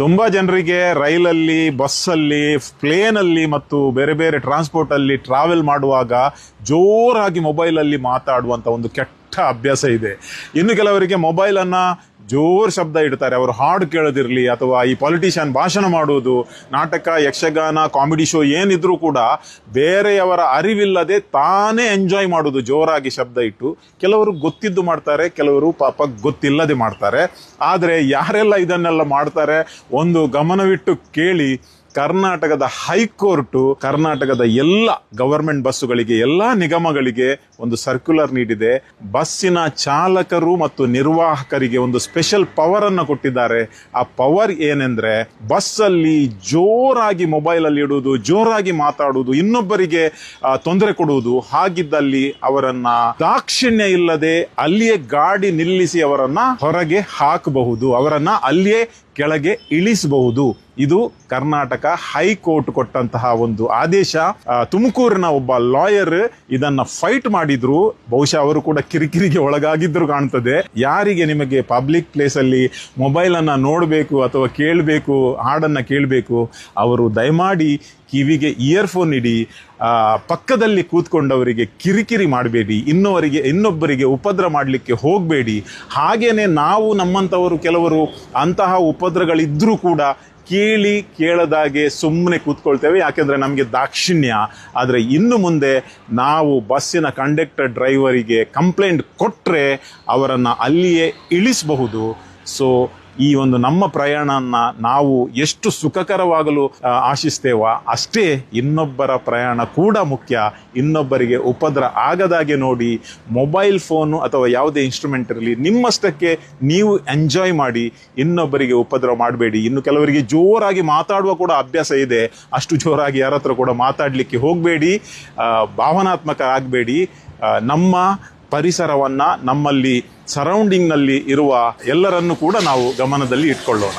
ತುಂಬಾ ಜನರಿಗೆ ರೈಲಲ್ಲಿ, ಬಸ್ಸಲ್ಲಿ, ಪ್ಲೇನಲ್ಲಿ ಮತ್ತು ಬೇರೆ ಬೇರೆ ಟ್ರಾನ್ಸ್ಪೋರ್ಟ್ ಅಲ್ಲಿ ಟ್ರಾವೆಲ್ ಮಾಡುವಾಗ ಜೋರಾಗಿ ಮೊಬೈಲಲ್ಲಿ ಮಾತಾಡುವಂತ ಒಂದು ಕೆಟ್ಟ ಅಭ್ಯಾಸ ಇದೆ. ಇನ್ನು ಕೆಲವರಿಗೆ ಮೊಬೈಲ್ ಅನ್ನ ಜೋರ್ ಶಬ್ದ ಇಡ್ತಾರೆ. ಅವರು ಹಾಡು ಕೇಳೋದಿರಲಿ ಅಥವಾ ಈ ಪಾಲಿಟಿಷಿಯನ್ ಭಾಷಣ ಮಾಡುವುದು, ನಾಟಕ, ಯಕ್ಷಗಾನ ಕಾಮಿಡಿ ಶೋ ಏನಿದ್ರು ಕೂಡ ಬೇರೆಯವರ ಅರಿವಿಲ್ಲದೆ ತಾನೇ ಎಂಜಾಯ್ ಮಾಡುವುದು ಜೋರಾಗಿ ಶಬ್ದ ಇಟ್ಟು ಕೆಲವರು ಗೊತ್ತಿದ್ದು ಮಾಡ್ತಾರೆ, ಕೆಲವರು ಪಾಪ ಗೊತ್ತಿಲ್ಲದೆ ಮಾಡ್ತಾರೆ. ಆದರೆ ಯಾರೆಲ್ಲ ಇದನ್ನೆಲ್ಲ ಮಾಡ್ತಾರೆ? ಒಂದು ಗಮನವಿಟ್ಟು ಕೇಳಿ ಕರ್ನಾಟಕದ ಹೈಕೋರ್ಟ್ ಕರ್ನಾಟಕದ ಎಲ್ಲ ಗವರ್ಮೆಂಟ್ ಬಸ್ಸುಗಳಿಗೆ, ಎಲ್ಲ ನಿಗಮಗಳಿಗೆ ಒಂದು ಸರ್ಕ್ಯುಲರ್ ನೀಡಿದೆ. ಬಸ್ಸಿನ ಚಾಲಕರು ಮತ್ತು ನಿರ್ವಾಹಕರಿಗೆ ಒಂದು ಸ್ಪೆಷಲ್ ಪವರ್ ಅನ್ನು ಕೊಟ್ಟಿದ್ದಾರೆ. ಆ ಪವರ್ ಏನೆಂದ್ರೆ ಬಸ್ಸಲ್ಲಿ ಜೋರಾಗಿ ಮೊಬೈಲ್ ಅಲ್ಲಿ ಇಡುವುದು, ಜೋರಾಗಿ ಮಾತಾಡುವುದು, ಇನ್ನೊಬ್ಬರಿಗೆ ತೊಂದರೆ ಕೊಡುವುದು. ಹಾಗಿದ್ದಲ್ಲಿ ಅವರನ್ನ ದಾಕ್ಷಿಣ್ಯ ಇಲ್ಲದೆ ಅಲ್ಲಿಯೇ ಗಾಡಿ ನಿಲ್ಲಿಸಿ ಅವರನ್ನ ಹೊರಗೆ ಹಾಕಬಹುದು. ಅವರನ್ನ ಅಲ್ಲಿಯೇ ಕೆಳಗೆ ಇಳಿಸಬಹುದು. ಇದು ಕರ್ನಾಟಕ ಹೈಕೋರ್ಟ್ ಕೊಟ್ಟಂತಹ ಒಂದು ಆದೇಶ. ತುಮಕೂರಿನ ಒಬ್ಬ ಲಾಯರ್ ಇದನ್ನ ಫೈಟ್ ಮಾಡಿದ್ರು. ಬಹುಶಃ ಅವರು ಕೂಡ ಕಿರಿಕಿರಿಗೆ ಒಳಗಾಗಿದ್ರು ಕಾಣ್ತದೆ. ಯಾರಿಗೆ ನಿಮಗೆ ಪಬ್ಲಿಕ್ ಪ್ಲೇಸ್ ಅಲ್ಲಿ ಮೊಬೈಲ್ ಅನ್ನ ನೋಡಬೇಕು ಅಥವಾ ಕೇಳಬೇಕು, ಹಾಡನ್ನ ಕೇಳಬೇಕು, ಅವರು ದಯಮಾಡಿ ಕಿವಿಗೆ ಇಯರ್ಫೋನ್ ಇಡಿ ಪಕ್ಕದಲ್ಲಿ ಕೂತ್ಕೊಂಡವರಿಗೆ ಕಿರಿಕಿರಿ ಮಾಡಬೇಡಿ, ಇನ್ನೊವರಿಗೆ, ಇನ್ನೊಬ್ಬರಿಗೆ ಉಪದ್ರ ಮಾಡಲಿಕ್ಕೆ ಹೋಗಬೇಡಿ. ಹಾಗೇನೆ ನಾವು ನಮ್ಮಂಥವರು ಕೆಲವರು ಅಂತಹ ಉಪದ್ರಗಳಿದ್ದರೂ ಕೂಡ ಕೇಳಿ ಕೇಳದಾಗೆ ಸುಮ್ಮನೆ ಕೂತ್ಕೊಳ್ತೇವೆ. ಯಾಕೆಂದರೆ ನಮಗೆ ದಾಕ್ಷಿಣ್ಯ. ಆದರೆ ಇನ್ನು ಮುಂದೆ ನಾವು ಬಸ್ಸಿನ ಕಂಡಕ್ಟರ್ ಡ್ರೈವರಿಗೆ ಕಂಪ್ಲೇಂಟ್ ಕೊಟ್ಟರೆ ಅವರನ್ನು ಅಲ್ಲಿಯೇ ಇಳಿಸಬಹುದು. ಸೊ ಈ ಒಂದು ನಮ್ಮ ಪ್ರಯಾಣನ ನಾವು ಎಷ್ಟು ಸುಖಕರವಾಗಲು ಆಶಿಸ್ತೇವೋ ಅಷ್ಟೇ ಇನ್ನೊಬ್ಬರ ಪ್ರಯಾಣ ಕೂಡ ಮುಖ್ಯ. ಇನ್ನೊಬ್ಬರಿಗೆ ಉಪದ್ರ ಆಗದಾಗೆ ನೋಡಿ, ಮೊಬೈಲ್ ಫೋನು ಅಥವಾ ಯಾವುದೇ ಇನ್ಸ್ಟ್ರೂಮೆಂಟ್ ಇರಲಿ, ನಿಮ್ಮಷ್ಟಕ್ಕೆ ನೀವು ಎಂಜಾಯ್ ಮಾಡಿ, ಇನ್ನೊಬ್ಬರಿಗೆ ಉಪದ್ರ ಮಾಡಬೇಡಿ. ಇನ್ನು ಕೆಲವರಿಗೆ ಜೋರಾಗಿ ಮಾತಾಡುವ ಕೂಡ ಅಭ್ಯಾಸ ಇದೆ. ಅಷ್ಟು ಜೋರಾಗಿ ಯಾರ ಹತ್ರ ಕೂಡ ಮಾತಾಡಲಿಕ್ಕೆ ಹೋಗಬೇಡಿ ಭಾವನಾತ್ಮಕ ಆಗಬೇಡಿ. ನಮ್ಮ ಪರಿಸರವನ್ನ ನಮ್ಮಲ್ಲಿ ಸರೌಂಡಿಂಗ್ನಲ್ಲಿ ಇರುವ ಎಲ್ಲರನ್ನು ಕೂಡ ನಾವು ಗಮನದಲ್ಲಿ ಇಟ್ಕೊಳ್ಳೋಣ.